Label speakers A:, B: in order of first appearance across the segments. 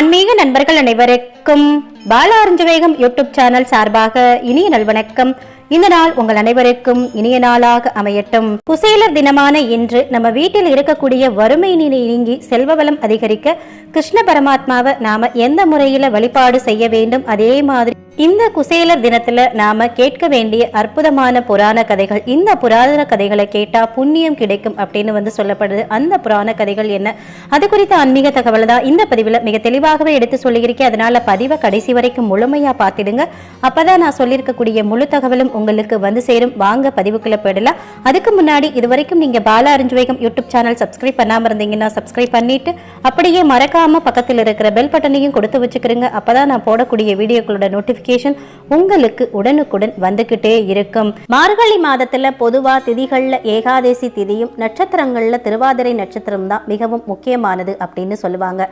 A: ஆன்மீக நண்பர்கள் அனைவருக்கும் பால அருஞ்சவேகம் யூடியூப் சேனல் சார்பாக இனிய நல்வணக்கம். இந்த நாள் உங்கள் அனைவருக்கும் இனிய நாளாக அமையட்டும். குசேலர் தினமான இன்று நம்ம வீட்டில் இருக்கக்கூடிய வறுமை நிலை நீங்கி செல்வ வளம் அதிகரிக்க கிருஷ்ண பரமாத்மாவை நாம எந்த முறையில வழிபாடு செய்ய வேண்டும் அதே மாதிரி இந்த குசேலர் தினத்துல நாம கேட்க வேண்டிய அற்புதமான புராண கதைகள் இந்த புராதன கதைகளை கேட்டா புண்ணியம் கிடைக்கும் அப்படின்னு வந்து சொல்லப்படுது. அந்த புராண கதைகள் என்ன? அது குறித்த ஆன்மீக தகவல் தான் இந்த பதிவில் மிக தெளிவாகவே எடுத்து சொல்லியிருக்கேன். அதனால பதிவை கடைசி வரைக்கும் முழுமையா பார்த்துடுங்க. அப்பதான் நான் சொல்லியிருக்கக்கூடிய முழு தகவலும் உங்களுக்கு வந்து சேரும். வாங்க பதிவுக்குள்ளே போயிடலாம். அதுக்கு முன்னாடி இது வரைக்கும் நீங்க பாலா அறிஞ்சுவேகம் யூடியூப் சேனல் சப்ஸ்கிரைப் பண்ணாமல் இருந்தீங்கன்னா சப்ஸ்கிரைப் பண்ணிட்டு அப்படியே மறக்காமல் பக்கத்தில் இருக்கிற பெல் பட்டனையும் கொடுத்து வச்சுக்கிறீங்க அப்பதான் நான் போடக்கூடிய வீடியோக்களோட நோட்டிஃபிகேஷன் உங்களுக்கு உடனுக்குடன் வந்துக்கிட்டே இருக்கும். மார்கழி மாதத்தில் பொதுவாக திதிகளில் ஏகாதேசி திதியும் நட்சத்திரங்களில் திருவாதிரை நட்சத்திரம் தான் மிகவும் முக்கியமானது அப்படின்னு சொல்லுவாங்க.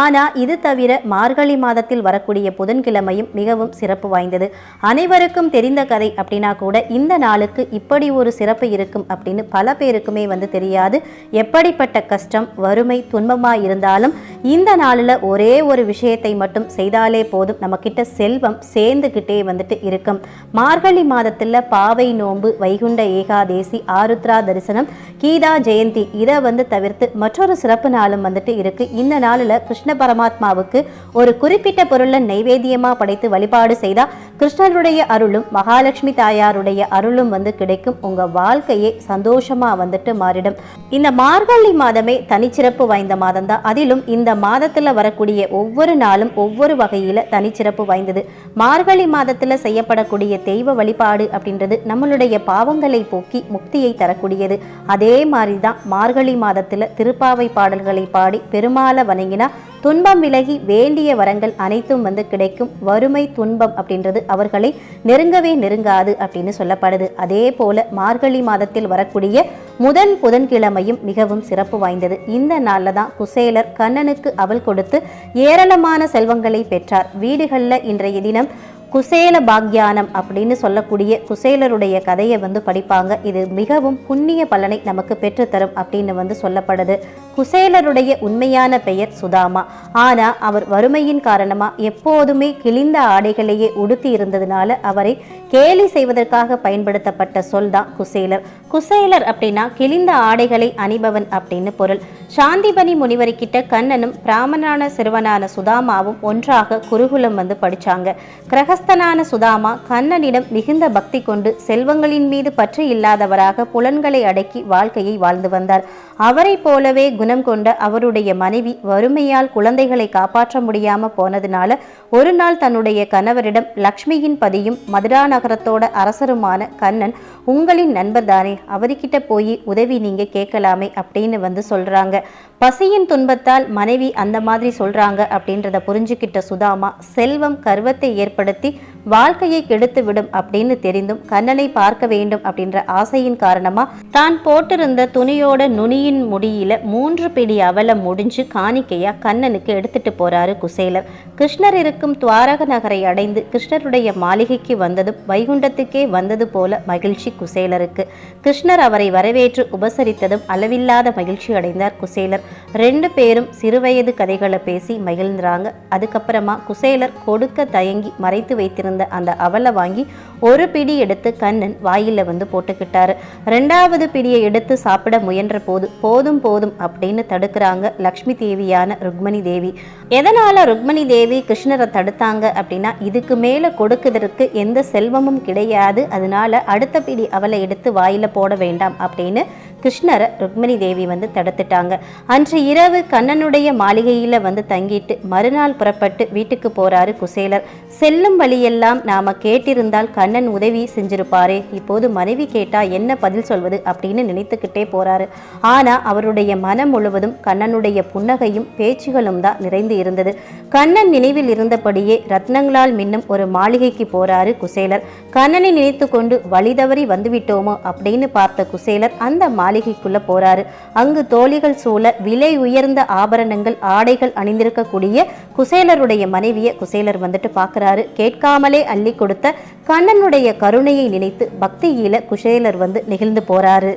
A: ஆனால் இது தவிர மார்கழி மாதத்தில் வரக்கூடிய புதன்கிழமையும் மிகவும் சிறப்பு வாய்ந்தது. அனைவருக்கும் தெரிந்த கதை அப்படின்னு அப்படின்னா கூட இந்த நாளுக்கு இப்படி ஒரு சிறப்பு இருக்கும் அப்படின்னு பல பேருக்குமே வந்து தெரியாது. எப்படிப்பட்ட கஷ்டம் வறுமை துன்பமாக இருந்தாலும் இந்த நாளில் ஒரே ஒரு விஷயத்தை மட்டும் செய்தாலே போதும். நம்மக்கிட்ட செல்வம் சேர்ந்துக்கிட்டே வந்துட்டு இருக்கும். மார்கழி மாதத்தில் பாவை நோன்பு வைகுண்ட ஏகாதேசி ஆருத்ரா தரிசனம் கீதா ஜெயந்தி இதை வந்து தவிர்த்து மற்றொரு சிறப்பு நாளும் வந்துட்டு இருக்கு. இந்த நாளில் கிருஷ்ண பரமாத்மாவுக்கு ஒரு குறிப்பிட்ட பொருளை நைவேத்தியமாக படைத்து வழிபாடு செய்தால் கிருஷ்ணருடைய அருளும் மகாலட்சுமி தாய் தாயாருடைய அருளும் வந்து கிடைக்கும். உங்கள் வாழ்க்கையே சந்தோஷமாக வந்துட்டு மாறிடும். இந்த மார்கழி மாதமே தனிச்சிறப்பு வாய்ந்த மாதம் தான். அதிலும் இந்த மாதத்தில் வரக்கூடிய ஒவ்வொரு நாளும் ஒவ்வொரு வகையில் தனிச்சிறப்பு வாய்ந்தது. மார்கழி மாதத்தில் செய்யப்படக்கூடிய தெய்வ வழிபாடு அப்படின்றது நம்மளுடைய பாவங்களை போக்கி முக்தியை தரக்கூடியது. அதே மாதிரி தான் மார்கழி மாதத்தில் திருப்பாவை பாடல்களை பாடி பெருமாளை வணங்கினா துன்பம் விலகி வேண்டிய வரங்கள் அனைத்தும் வந்து கிடைக்கும். வறுமை துன்பம் அப்படின்றது அவர்களை நெருங்கவே நெருங்காது அப்படின்னு சொல்லப்படுது. அதே போல மார்கழி மாதத்தில் வரக்கூடிய முதல் புதன்கிழமையும் மிகவும் சிறப்பு வாய்ந்தது. இந்த நாளில் தான் குசேலர் கண்ணனுக்கு அவள் கொடுத்து ஏராளமான செல்வங்களை பெற்றார். வீடுகளில் இன்றைய தினம் குசேல பாக்யானம் அப்படின்னு சொல்லக்கூடிய குசேலருடைய கதையை வந்து படிப்பாங்க. இது மிகவும் புண்ணிய பலனை நமக்கு பெற்றுத்தரும் அப்படின்னு வந்து சொல்லப்படுது. குசேலருடைய உண்மையான பெயர் சுதாமா. ஆனால் அவர் வறுமையின் காரணமாக எப்போதுமே கிழிந்த ஆடைகளையே உடுத்தி இருந்ததுனால அவரை கேலி செய்வதற்காக பயன்படுத்தப்பட்ட சொல் தான் குசேலர். குசேலர் அப்படின்னா கிழிந்த ஆடைகளை அணிபவன் அப்படின்னு பொருள். சாந்திபனி முனிவர்கிட்ட கண்ணனும் பிராமணான சிறுவனான சுதாமாவும் ஒன்றாக குருகுலம் வந்து படிச்சாங்க. கிரகஸ்தனான சுதாமா கண்ணனிடம் மிகுந்த பக்தி கொண்டு செல்வங்களின் மீது பற்று இல்லாதவராக புலன்களை அடக்கி வாழ்க்கையை வாழ்ந்து வந்தார். அவரை போலவே குணம் கொண்ட அவருடைய மனைவி வறுமையால் குழந்தைகளை காப்பாற்ற முடியாம போனதுனால ஒரு நாள் தன்னுடைய கணவரிடம் லக்ஷ்மியின் பதியும் மதுரான நகரத்தோட அரசருமான கண்ணன் உங்களின் நண்பர் தானே அவர்கிட்ட போய் உதவி நீங்க கேட்கலாமே அப்படின்னு வந்து சொல்றாங்க. பசியின் துன்பத்தால் மனைவி அந்த மாதிரி சொல்றாங்க அப்படின்றத புரிஞ்சுக்கிட்ட சுதாமா செல்வம் கர்வத்தை ஏற்படுத்தி வாழ்க்கையை கெடுத்து விடும் அப்படின்னு தெரிந்தும் கண்ணனை பார்க்க வேண்டும் அப்படின்ற ஆசையின் காரணமா தான் போட்டிருந்த துணியோட நுனியின் முடியில மூன்று பிடி அவலம் முடிஞ்சு காணிக்கையா கண்ணனுக்கு எடுத்துட்டு போறாரு குசேலர். கிருஷ்ணர் இருக்கும் துவாரக நகரை அடைந்து கிருஷ்ணருடைய மாளிகைக்கு வந்ததும் வைகுண்டத்துக்கே வந்தது போல மகிழ்ச்சி குசேலருக்கு. கிருஷ்ணர் அவரை வரவேற்று உபசரித்ததும் அளவில்லாத மகிழ்ச்சி அடைந்தார் குசேலர். ரெண்டு பேரும் சிறுவயது கதைகளை பேசி மகிழ்ந்தாங்க அதுக்கப்புறமா குசேலர் கொடுக்க தயங்கி மறைத்து வைத்திருந்த அந்த அவலை வாங்கி ஒரு பிடி எடுத்து கண்ணன் வாயில வந்து போட்டுக்கிட்டாரு. ரெண்டாவது பிடியை எடுத்து சாப்பிட முயன்ற போது போதும் போதும் அப்படின்னு தடுக்கிறாங்க லக்ஷ்மி தேவியான ருக்மணி தேவி. எதனால ருக்மணி தேவி கிருஷ்ணரை தடுத்தாங்க அப்படின்னா இதுக்கு மேல கொடுக்குதற்கு எந்த செல்வமும் கிடையாது. அதனால அடுத்த பிடி அவலை எடுத்து வாயில போட வேண்டாம் அப்படின்னு கிருஷ்ணரை ருக்மிணி தேவி வந்து தடுத்துட்டாங்க. அன்று இரவு கண்ணனுடைய மாளிகையில வந்து தங்கிட்டு மறுநாள் புறப்பட்டு வீட்டுக்கு போறாரு குசேலர். செல்லும் வழியெல்லாம் நாம கேட்டிருந்தால் கண்ணன் உதவி செஞ்சிருப்பாரே. இப்போது மனைவி கேட்டா என்ன பதில் சொல்வது? அப்படின்னு நினைத்துக்கிட்டே போறாரு. ஆனா அவருடைய மனம் முழுவதும் கண்ணனுடைய புன்னகையும் பேச்சுகளும் தான் நிறைந்து இருந்தது. கண்ணன் நினைவில் இருந்தபடியே ரத்னங்களால் மின்னும் ஒரு மாளிகைக்கு போறாரு குசேலர். கண்ணனை நினைத்து கொண்டு வழி தவறி வந்துவிட்டோமோ? அப்படின்னு பார்த்த குசேலர் அந்த மாளிகைக்குள்ள போறாரு. அங்கு தோழிகள் சூழ விலை உயர்ந்த ஆபரணங்கள் ஆடைகள் அணிந்திருக்கக்கூடிய குசேலருடைய மனைவியை குசேலர் வந்துட்டு பார்க்குறாரு. கேட்காமலே அள்ளி கொடுத்த கண்ணனுடைய கருணையை நினைத்து பக்தியில குசேலர் வந்து நெகிழ்ந்து போறாரு.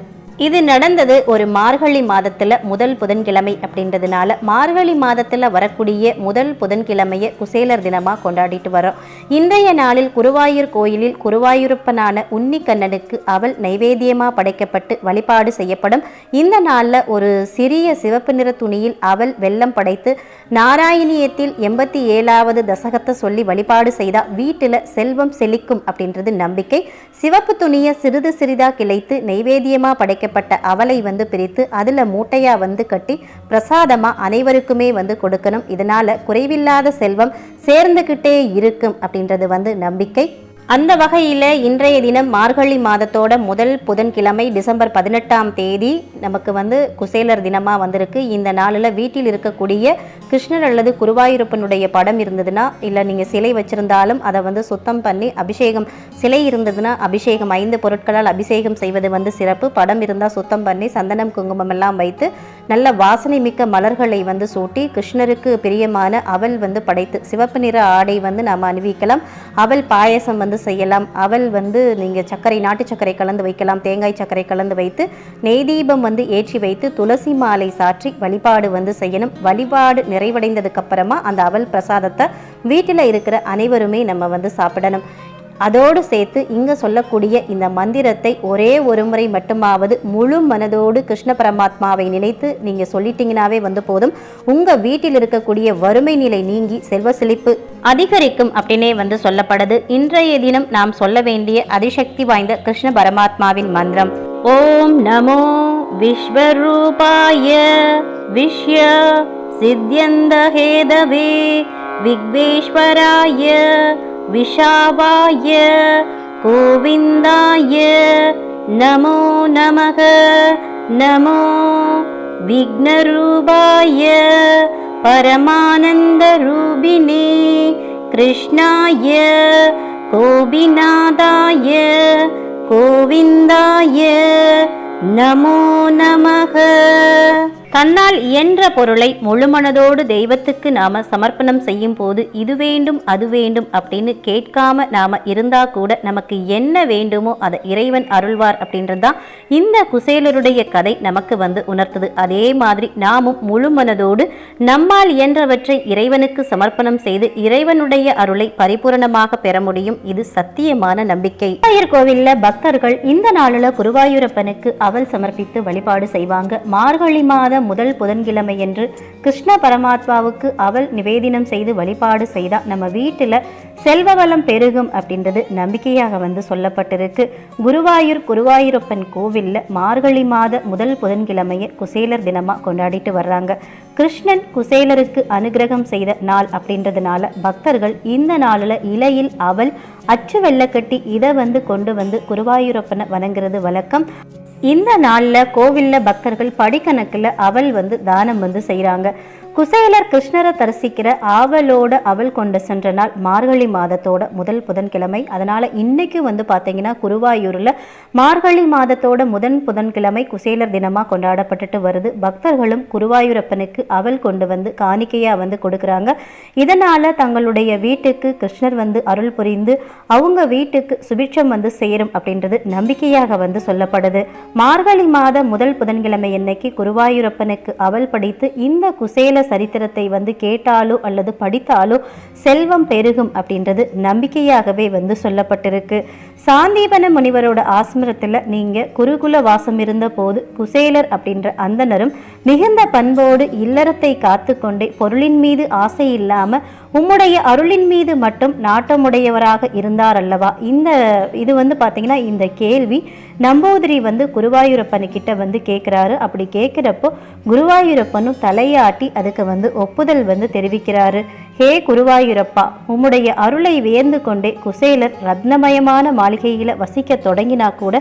A: இது நடந்தது ஒரு மார்கழி மாதத்துல முதல் புதன்கிழமை அப்படின்றதுனால மார்கழி மாதத்துல வரக்கூடிய முதல் புதன்கிழமையை குசேலர் தினமாக கொண்டாடிட்டு வரோம். இன்றைய நாளில் குருவாயூர் கோயிலில் குருவாயூரப்பனான உன்னிக்கண்ணனுக்கு அவள் நைவேத்தியமாக படைக்கப்பட்டு வழிபாடு செய்யப்படும். இந்த நாள்ல ஒரு சிறிய சிவப்பு நிற துணியில் அவள் வெள்ளம் படைத்து நாராயணியத்தில் எண்பத்தி ஏழாவது தசகத்தை சொல்லி வழிபாடு செய்தால் வீட்டில் செல்வம் செழிக்கும் அப்படின்றது நம்பிக்கை. சிவப்பு துணியை சிறிது சிறிதா கிளைத்து நைவேத்தியமா செய்யப்பட்ட அவலை வந்து பிரித்து அதுல மூட்டையா வந்து கட்டி பிரசாதமா அனைவருக்குமே வந்து கொடுக்கணும். இதனால குறைவில்லாத செல்வம் சேர்ந்துக்கிட்டே இருக்கும் அப்படின்றது வந்து நம்பிக்கை. அந்த வகையில் இன்றைய தினம் மார்கழி மாதத்தோட முதல் புதன்கிழமை டிசம்பர் பதினெட்டாம் தேதி நமக்கு வந்து குசேலர் தினமாக வந்திருக்கு. இந்த நாளில் வீட்டில் இருக்கக்கூடிய கிருஷ்ணர் அல்லது குருவாயூரப்பனுடைய படம் இருந்ததுன்னா இல்லை நீங்கள் சிலை வச்சுருந்தாலும் அதை வந்து சுத்தம் பண்ணி அபிஷேகம் சிலை இருந்ததுன்னா அபிஷேகம் ஐந்து பொருட்களால் அபிஷேகம் செய்வது வந்து சிறப்பு. படம் இருந்தால் சுத்தம் பண்ணி சந்தனம் குங்குமம் எல்லாம் வைத்து நல்ல வாசனை மிக்க மலர்களை வந்து சூட்டி கிருஷ்ணருக்கு பிரியமான அவல் வந்து படைத்து சிவப்பு நிற ஆடை வந்து நாம் அணிவிக்கலாம். அவல் பாயசம் வந்து செய்யலாம். அவல் வந்து நீங்கள் சர்க்கரை நாட்டு சர்க்கரை கலந்து வைக்கலாம். தேங்காய் சர்க்கரை கலந்து வைத்து நெய் தீபம் வந்து ஏற்றி வைத்து துளசி மாலை சாற்றி வழிபாடு வந்து செய்யணும். வழிபாடு நிறைவடைந்ததுக்கு அப்புறமா அந்த அவல் பிரசாதத்தை வீட்டில் இருக்கிற அனைவருமே நம்ம வந்து சாப்பிடணும். அதோடு சேர்த்து இங்கே சொல்லக்கூடிய இந்த மந்திரத்தை ஒரே ஒரு முறை மட்டுமாவது முழு மனதோடு கிருஷ்ண பரமாத்மாவை நினைத்து நீங்கள் சொல்லிட்டீங்கனாவே வந்து போதும். உங்கள் வீட்டில் இருக்கக்கூடிய வறுமை நிலை நீங்கி செல்வ செழிப்பு அதிகரிக்கும் அப்படின்னே வந்து சொல்லப்படுது. இன்றைய தினம் நாம் சொல்ல வேண்டிய அதிசக்தி வாய்ந்த கிருஷ்ண பரமாத்மாவின் மந்திரம். ஓம் நமோ விஸ்வரூபாய விஷ்ய சித்தியந்தஹேதவே விக்வேஸ்வராய विशाय गोविन्दाय नमो नमः नमो विघ्नरूपाय परमानन्दरूपिणे कृष्णाय कोविनादाय गोविन्दाय नमो नमः। தன்னால் இயன்ற பொருளை முழுமனதோடு தெய்வத்துக்கு நாம சமர்ப்பணம் செய்யும் போது இது வேண்டும் அது வேண்டும் அப்படின்னு கேட்காம நாம இருந்தா கூட நமக்கு என்ன வேண்டுமோ அதை இறைவன் அருள்வார் அப்படின்றது தான் இந்த குசேலருடைய கதை நமக்கு வந்து உணர்த்துது. அதே மாதிரி நாமும் முழுமனதோடு நம்மால் இயன்றவற்றை இறைவனுக்கு சமர்ப்பணம் செய்து இறைவனுடைய அருளை பரிபூரணமாக பெற முடியும். இது சத்தியமான நம்பிக்கை. குருவாயூர் கோவில்ல பக்தர்கள் இந்த நாளில் குருவாயூரப்பனுக்கு அவள் சமர்ப்பித்து வழிபாடு செய்வாங்க. மார்கழி மாதம் முதல் புதன்கிழமையன்று கிருஷ்ண பரமாத்மாவுக்கு அவள் நிவேதினம் செய்து வழிபாடு செய்தா. நம்ம வீட்டில் செல்வ வளம் பெருகும் அப்படின்றது நம்பிக்கையாக வந்து சொல்லப்பட்டிருக்கு. குருவாயூர் குருவாயூரப்பன் கோவிலில் மார்கழி மாத முதல் புதன்கிழமையை குசேலர் தினமாக கொண்டாடிட்டு வர்றாங்க. கிருஷ்ணன் குசேலருக்கு அனுகிரகம் செய்த நாள் அப்படின்றதுனால பக்தர்கள் இந்த நாளில் இலையில் அவள் அச்சு வெள்ளக்கட்டி இதை வந்து கொண்டு வந்து குருவாயூரப்பனை வணங்குறது வழக்கம். இந்த நாளில் கோவிலில் பக்தர்கள் படிக்கணக்கில் அவள் வந்து தானம் வந்து செய்கிறாங்க குசேலர் கிருஷ்ணரை தரிசிக்கிற ஆவலோடு அவள் கொண்டு சென்ற நாள் மார்கழி மாதத்தோட முதல் புதன்கிழமை. அதனால இன்னைக்கு வந்து பார்த்தீங்கன்னா குருவாயூரில் மார்கழி மாதத்தோட முதன் புதன்கிழமை குசேலர் தினமாக கொண்டாடப்பட்டுட்டு வருது. பக்தர்களும் குருவாயூரப்பனுக்கு அவள் கொண்டு வந்து காணிக்கையாக வந்து கொடுக்குறாங்க. இதனால தங்களுடைய வீட்டுக்கு கிருஷ்ணர் வந்து அருள் புரிந்து அவங்க வீட்டுக்கு சுபிட்சம் வந்து சேரும் அப்படின்றது நம்பிக்கையாக வந்து சொல்லப்படுது. மார்கழி மாத முதல் புதன்கிழமை இன்னைக்கு குருவாயூரப்பனுக்கு அவள் படித்து இந்த குசேல சரித்திரத்தை வந்து கேட்டாலோ அல்லது படித்தாலோ செல்வம் பெருகும் அப்படின்றது நம்பிக்கையாகவே வந்து சொல்லப்பட்டிருக்கு. சாந்தீபன முனிவரோட ஆசிரமத்தில் நீங்கள் குருகுல வாசம் இருந்த போது குசேலர் அப்படின்ற அந்தனரும் மிகுந்த பண்போடு இல்லறத்தை காத்து கொண்டே பொருளின் மீது ஆசை இல்லாமல் உம்முடைய அருளின் மீது மட்டும் நாட்டமுடையவராக இருந்தார் அல்லவா? இந்த இது வந்து பார்த்தீங்கன்னா இந்த கேள்வி நம்பூதிரி வந்து குருவாயூரப்பனுக்கிட்ட வந்து கேட்குறாரு அப்படி கேட்குறப்போ குருவாயூரப்பனும் தலையாட்டி அதுக்கு வந்து ஒப்புதல் வந்து தெரிவிக்கிறாரு. ஹே குருவாயூரப்பா உம்முடைய அருளை வியந்து கொண்டே குசேலர் ரத்னமயமான மாளிகையில் வசிக்க தொடங்கினா கூட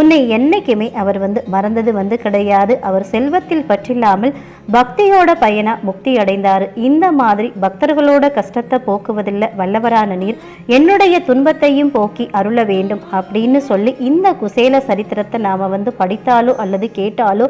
A: உன்னை என்னைக்குமே அவர் வந்து மறந்தது வந்து கிடையாது. அவர் செல்வத்தில் பற்றில்லாமல் பக்தியோட பயனா முக்தி அடைந்தார். இந்த மாதிரி பக்தர்களோட கஷ்டத்தை போக்குவதில்லை வல்லவரான நீர். என்னுடைய துன்பத்தையும் போக்கி அருள வேண்டும் அப்படின்னு சொல்லி இந்த குசேல சரித்திரத்தை நாம வந்து படித்தாலோ அல்லது கேட்டாலோ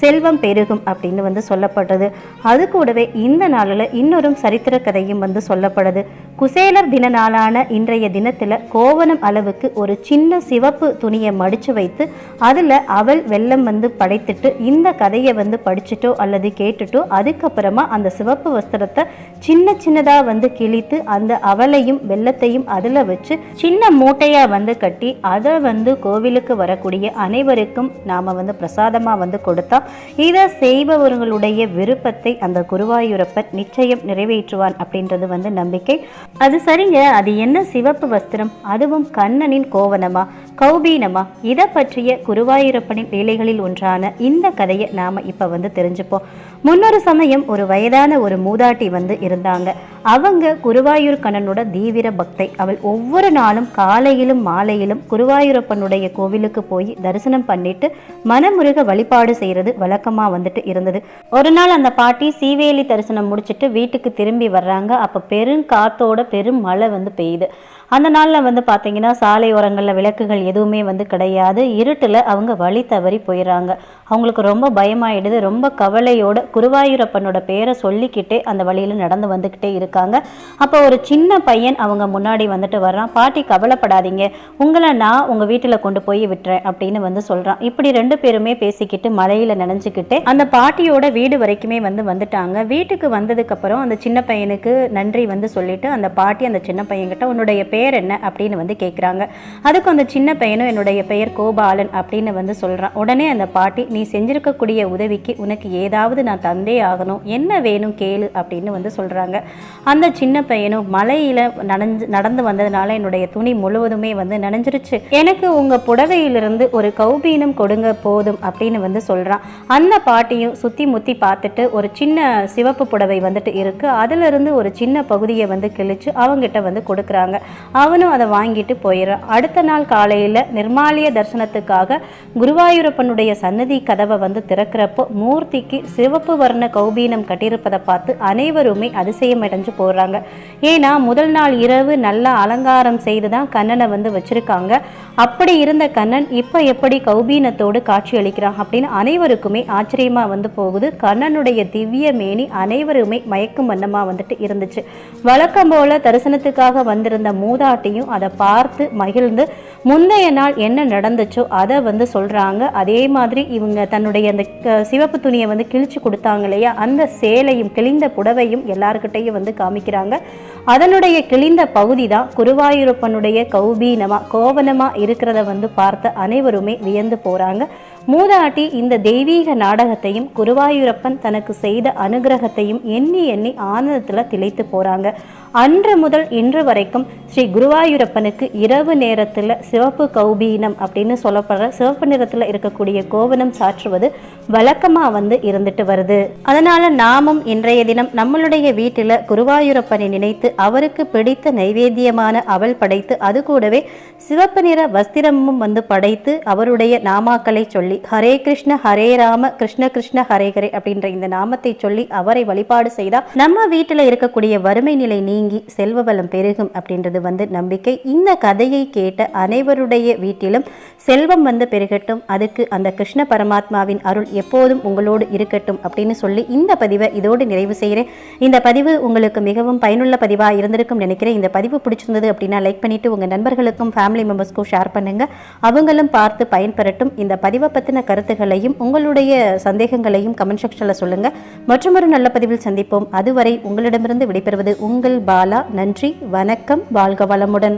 A: செல்வம் பெருகும் அப்படின்னு வந்து சொல்லப்படுறது. அது கூடவே இந்த நாளில் இன்னொரு சரித்திர கதையும் வந்து சொல்லப்படுது. குசேலர் தின நாளான இன்றைய தினத்தில் கோவணம் அளவுக்கு ஒரு சின்ன சிவப்பு துணியை மடித்து வைத்து அதில் அவள் வெள்ளம் வந்து படைத்துட்டு இந்த கதையை வந்து படிச்சுட்டோ அல்லது கேட்டுட்டோ அதுக்கப்புறமா அந்த சிவப்பு வஸ்திரத்தை சின்ன சின்னதாக வந்து கிழித்து அந்த அவளையும் வெள்ளத்தையும் அதில் வச்சு சின்ன மூட்டையாக வந்து கட்டி அதை வந்து கோவிலுக்கு வரக்கூடிய அனைவருக்கும் நாம் வந்து பிரசாதமாக வந்து கொடுத்தா இதை செய்பவர்களுடைய விருப்பத்தை அந்த குருவாயூரப்பன் நிச்சயம் நிறைவேற்றுவான் அப்படின்றது வந்து நம்பிக்கை. அது சரிங்க அது என்ன சிவப்பு வஸ்திரம்? அதுவும் கண்ணனின் கோவனமா? கௌபீனமா? இதை பற்றிய குருவாயூரப்பனின் வேலைகளில் ஒன்றான இந்த கதையை நாம் இப்போ வந்து தெரிஞ்சுப்போம். முன்னொரு சமயம் ஒரு வயதான ஒரு மூதாட்டி வந்து இருந்தாங்க. அவங்க குருவாயூர் கண்ணனோட தீவிர பக்தை. அவள் ஒவ்வொரு நாளும் காலையிலும் மாலையிலும் குருவாயூரப்பனுடைய கோவிலுக்கு போய் தரிசனம் பண்ணிட்டு மனமுருக வழிபாடு செய்யறது வழக்கமா வந்துட்டு இருந்தது. ஒரு நாள் அந்த பாட்டி சீவேலி தரிசனம் முடிச்சுட்டு வீட்டுக்கு திரும்பி வர்றாங்க. அப்ப பெரும் காத்தோட பெரும் மழை வந்து பெய்யுது. அந்த நாளில் வந்து பார்த்தீங்கன்னா சாலை ஓரங்களில் விளக்குகள் எதுவுமே வந்து கிடையாது. இருட்டில் அவங்க வழி தவறி போயிடுறாங்க அவங்களுக்கு ரொம்ப பயமாயிடுது. ரொம்ப கவலையோட குருவாயூரப்பனோட பேரை சொல்லிக்கிட்டே அந்த வழியில் நடந்து வந்துக்கிட்டே இருக்காங்க. அப்போ ஒரு சின்ன பையன் அவங்க முன்னாடி வந்துட்டு வர்றான். பாட்டி கவலைப்படாதீங்க. உங்களை நான் உங்கள் வீட்டில் கொண்டு போய் விட்டுறேன் அப்படின்னு வந்து சொல்கிறான் இப்படி ரெண்டு பேருமே பேசிக்கிட்டு மலையில் நினைஞ்சுக்கிட்டு அந்த பாட்டியோட வீடு வரைக்குமே வந்து வந்துட்டாங்க. வீட்டுக்கு வந்ததுக்கப்புறம் அந்த சின்ன பையனுக்கு நன்றி வந்து சொல்லிட்டு அந்த பாட்டி அந்த சின்ன பையன்கிட்ட உன்னுடைய பேர் பெயர் என்ன அப்படின்னு வந்து கேட்குறாங்க அதுக்கு அந்த சின்ன பையனும் என்னுடைய பெயர் கோபாலன் அப்படின்னு வந்து சொல்கிறான் உடனே அந்த பாட்டி நீ செஞ்சிருக்கக்கூடிய உதவிக்கு உனக்கு ஏதாவது நான் தந்தே ஆகணும். என்ன வேணும் கேளு அப்படின்னு வந்து சொல்கிறாங்க அந்த சின்ன பையனும் மலையில் நனைஞ்சு நடந்து வந்ததுனால என்னுடைய துணி முழுவதுமே வந்து நனைஞ்சிருச்சு. எனக்கு உங்கள் புடவையிலிருந்து ஒரு கௌபீனம் கொடுங்க போதும் அப்படின்னு வந்து சொல்கிறான் அந்த பாட்டியும் சுற்றி முத்தி பார்த்துட்டு ஒரு சின்ன சிவப்பு புடவை வந்துட்டு இருக்கு. அதிலிருந்து ஒரு சின்ன பகுதியை வந்து கிழிச்சு அவங்ககிட்ட வந்து கொடுக்குறாங்க. அவனும் அதை வாங்கிட்டு போயிடுறான் அடுத்த நாள் காலையில் நிர்மாலய தரிசனத்துக்காக குருவாயூரப்பனுடைய சன்னதி கதவை வந்து திறக்கிறப்போ மூர்த்திக்கு சிவப்பு வர்ண கௌபீனம் கட்டியிருப்பதை பார்த்து அனைவருமே அதிசயம் அடைஞ்சு போடுறாங்க ஏன்னா முதல் நாள் இரவு நல்லா அலங்காரம் செய்து தான் கண்ணனை வந்து வச்சிருக்காங்க. அப்படி இருந்த கண்ணன் இப்போ எப்படி கௌபீனத்தோடு காட்சி அளிக்கிறான் அப்படின்னு அனைவருக்குமே ஆச்சரியமாக வந்து போகுது. கண்ணனுடைய திவ்ய மேனி அனைவருமே மயக்கும் வண்ணமாக வந்துட்டு இருந்துச்சு. வழக்கம் போல தரிசனத்துக்காக வந்திருந்த மூ மூதாட்டியும் அதை பார்த்து மகிழ்ந்து முந்தைய நாள் என்ன நடந்துச்சோ அதை வந்து சொல்கிறாங்க அதே மாதிரி இவங்க தன்னுடைய அந்த சிவப்பு துணியை வந்து கிழிச்சு கொடுத்தாங்க இல்லையா? அந்த சேலையும் கிழிந்த புடவையும் எல்லாருக்கிட்டையும் வந்து காமிக்கிறாங்க. அதனுடைய கிழிந்த பகுதி தான் குருவாயூரப்பனுடைய கௌபீனமாக கோவனமாக இருக்கிறத வந்து பார்த்த அனைவருமே வியந்து போகிறாங்க மூதாட்டி இந்த தெய்வீக நாடகத்தையும் குருவாயூரப்பன் தனக்கு செய்த அனுகிரகத்தையும் எண்ணி எண்ணி ஆனந்தத்தில் திளைத்து போகிறாங்க அன்று முதல் இன்று வரைக்கும் ஸ்ரீ குருவாயூரப்பனுக்கு இரவு நேரத்துல சிவப்பு கௌபீனம் அப்படின்னு சொல்லப்படுற சிவப்பு நிறத்துல இருக்கக்கூடிய கோவனம் சாற்றுவது வழக்கமா வந்து இருந்துட்டு வருது. அதனால நாமும் இன்றைய தினம் நம்மளுடைய வீட்டில் குருவாயூரப்பனை நினைத்து அவருக்கு பிடித்த நைவேத்தியமான அவள் படைத்து அது கூடவே சிவப்பு நிற வஸ்திரமும் வந்து படைத்து அவருடைய நாமாக்களை சொல்லி ஹரே கிருஷ்ண ஹரே ராம கிருஷ்ண கிருஷ்ண ஹரே ஹரே அப்படின்ற இந்த நாமத்தை சொல்லி அவரை வழிபாடு செய்தால் நம்ம வீட்டில் இருக்கக்கூடிய வறுமை நிலை நீங்க செல்வ வளம் பெருகும் அப்படின்றது வந்து நம்பிக்கை. இந்த கதையை கேட்ட அனைவருடைய வீட்டிலும் செல்வம் வந்து பெருகட்டும். அதுக்கு அந்த கிருஷ்ண பரமாத்மாவின் அருள் எப்போதும் உங்களோடு இருக்கட்டும் அப்படின்னு சொல்லி இந்த பதிவை இதோடு நிறைவு செய்கிறேன். இந்த பதிவு உங்களுக்கு மிகவும் பயனுள்ள பதிவாக இருந்திருக்கும் நினைக்கிறேன். இந்த பதிவு பிடிச்சிருந்தது அப்படின்னா லைக் பண்ணிட்டு உங்கள் நண்பர்களுக்கும் ஃபேமிலி மெம்பர்ஸ்க்கும் ஷேர் பண்ணுங்க. அவங்களும் பார்த்து பயன்பெறட்டும். இந்த பதிவை பற்றின கருத்துகளையும் உங்களுடைய சந்தேகங்களையும் கமெண்ட் செக்ஷனில் மற்றும் மற்றொரு நல்ல பதிவில் சந்திப்போம். அதுவரை உங்களிடமிருந்து விடைபெறுவது உங்கள் பாலா நன்றி வணக்கம் வாழ்க வளமுடன்.